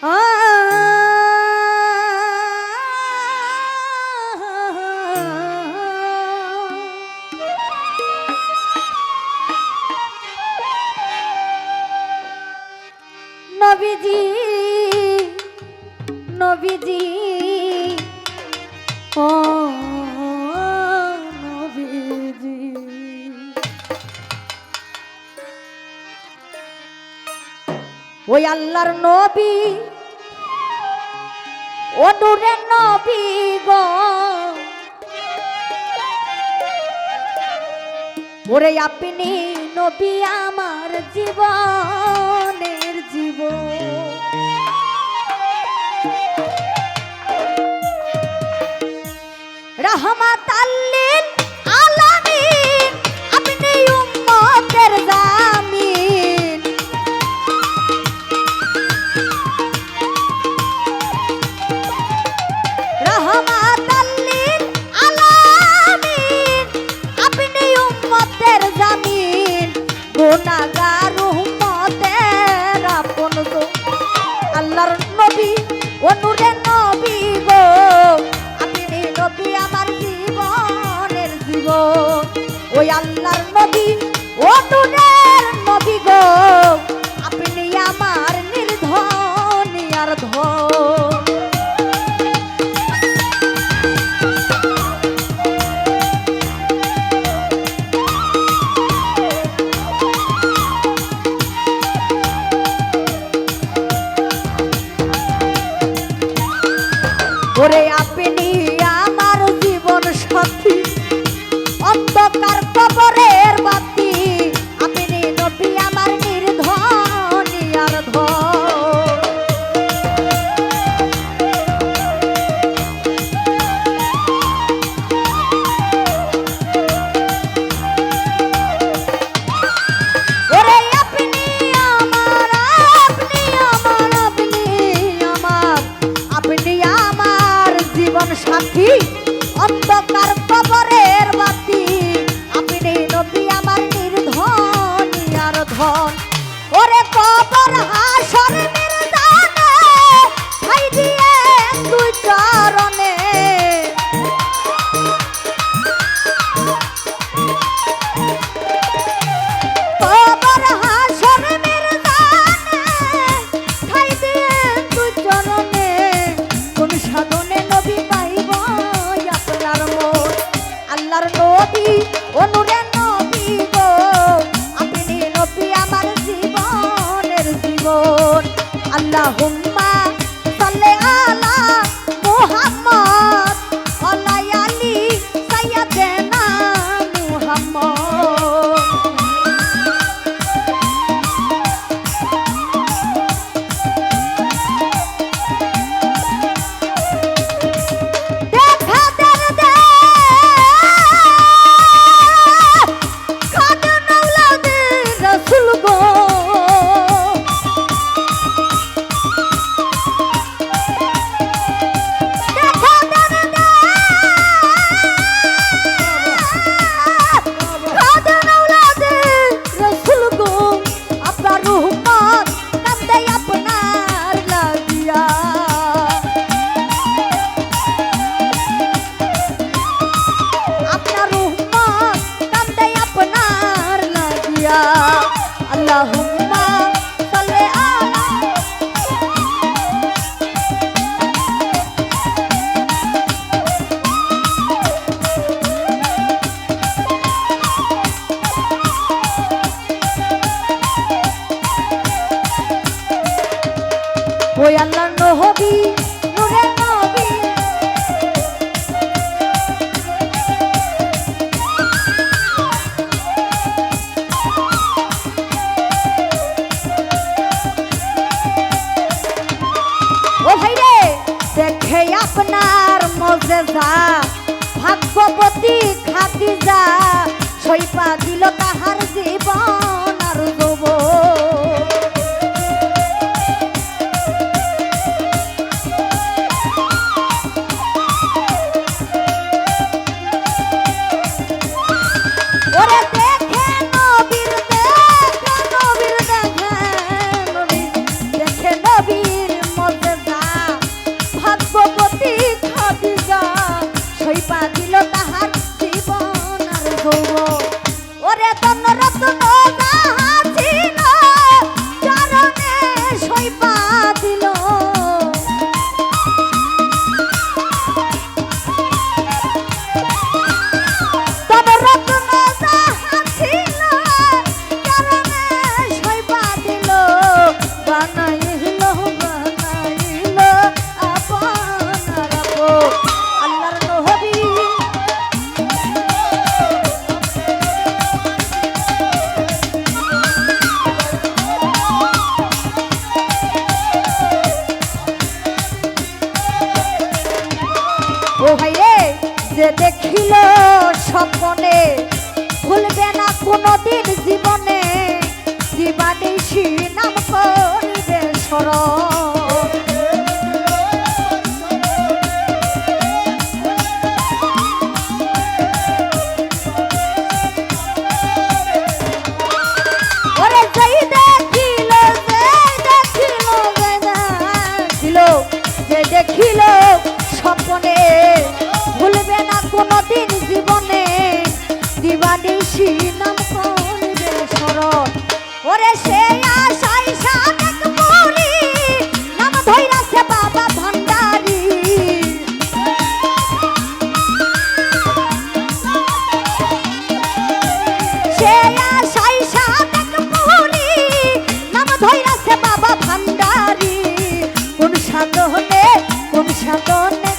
নবীজি নবীজি ও নবীজি। ওই আল্লাহর নবী ও নূরে নবী গো। ওরে আপনি নবী আমার জীবনের জীবন। রহমত আল্লি voy বাবার হাসর আল্লাহ পাইপা দিল তাহার রে তন্ন রত্ন দিবানিশি নাম সাধনে কোন সাধনে